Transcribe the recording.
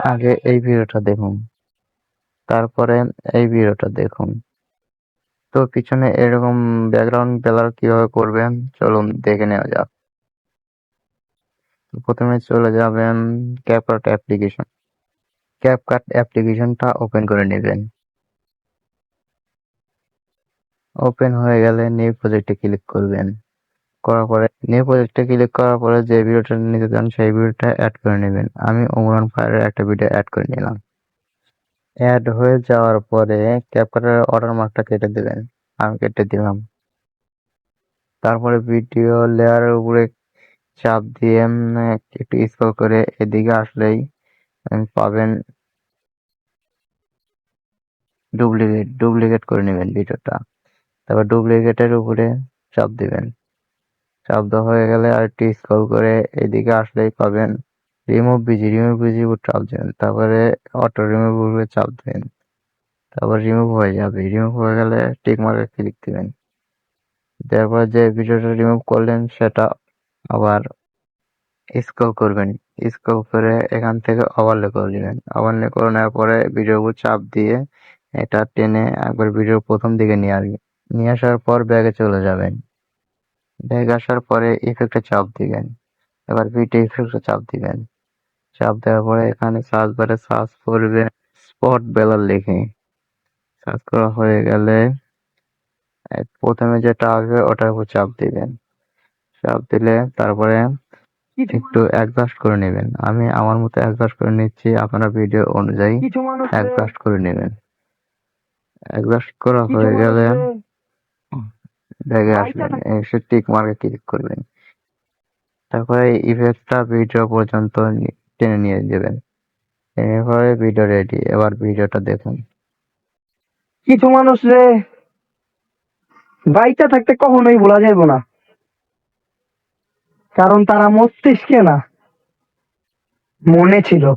আগে এই ভিডিওটা দেখুন। তারপরে এই ভিডিওটা দেখুন। তো পিছনে এরকম ব্যাকগ্রাউন্ড ব্লার কীভাবে করবেন, চলুন দেখে নেওয়া যাক। প্রথমে চলে যাবেন ক্যাপকাট অ্যাপ্লিকেশন ক্যাপকাট অ্যাপ্লিকেশনটা ওপেন করে নেবেন। ওপেন হয়ে গেলে নিউ প্রজেক্টে ক্লিক করবেন। করার পরে, নিউ প্রজেক্টে ক্লিক করার পরে যে ভিডিওটা নিতে চান, সেই ভিডিওটা অ্যাড করে নেবেন। আমি ওমরান ফায়ারের একটা ভিডিও অ্যাড করে নিলাম। অ্যাড হয়ে যাওয়ার পরে ক্যাপকাটের অর্ডার মার্কটা কেটে দেবেন। আমি কেটে দিলাম। তারপরে ভিডিও লেয়ারের উপরে চাপ দিয়ে একটু স্ক্রল করে এদিকে আসলেই পাবেন ডুপ্লিকেট ডুপ্লিকেট করে নেবেন ভিডিওটা তারপর ডুপ্লিকেটের উপরে চাপ দিবেন। দেওয়া হয়ে গেলে আর একটু স্ক্রল করে এদিকে আসলেই পাবেন রিমুভ বিজি রিমুভ বিজি চাপ দিবেন তারপরে অটো রিমুভ উপরে চাপ দিবেন তারপর রিমুভ হয়ে যাবে রিমুভ হয়ে গেলে টিক মার্কে ক্লিক দিবেন। তারপর যে ভিডিওটা রিমুভ করলেন সেটা আবার স্ক্রল করবেন স্ক্রল করে এখান থেকে ওভারলে করে দিবেন। ওভারলে করে নেওয়ার পরে ভিডিওর উপর চাপ দিয়ে এটা টেনে একবার ভিডিওর প্রথম দিকে নিয়ে আসবেন নিয়ে আসার পর ব্যাগে চলে যাবেন। ব্যাগ আসার পরে ইফেক্টে চাপ দিবেন। এবার ভিডিও ইফেক্টে চাপ দিবেন। চাপ দেওয়ার পরে এখানে সার্চ বারে সার্চ করবে স্পট বেলার লিখে। সার্চ করা হয়ে গেলে প্রথমে যেটা আসবে ওটার উপর চাপ দিবেন। চাপ দিলে তারপরে একটু অ্যাডজাস্ট করে নেবেন। আমি আমার মতো অ্যাডজাস্ট করে নিচ্ছি আপনারা ভিডিও অনুযায়ী অ্যাডজাস্ট করে নেবেন। অ্যাডজাস্ট করা হয়ে গেলে ব্যাগে আসবেন। এসে টিক মার্কে ক্লিক করবেন। তারপরে ইফেক্টটা ভিডিও পর্যন্ত টেনে নিয়ে যাবেন এরপরে ভিডিও রেডি এবার ভিডিওটা দেখুন। কিছু মানুষ রে বাইচা থাকতে কখনোই ভোলা যাইব না। কারণ তারা মস্তিষ্কে না মনে ছিল।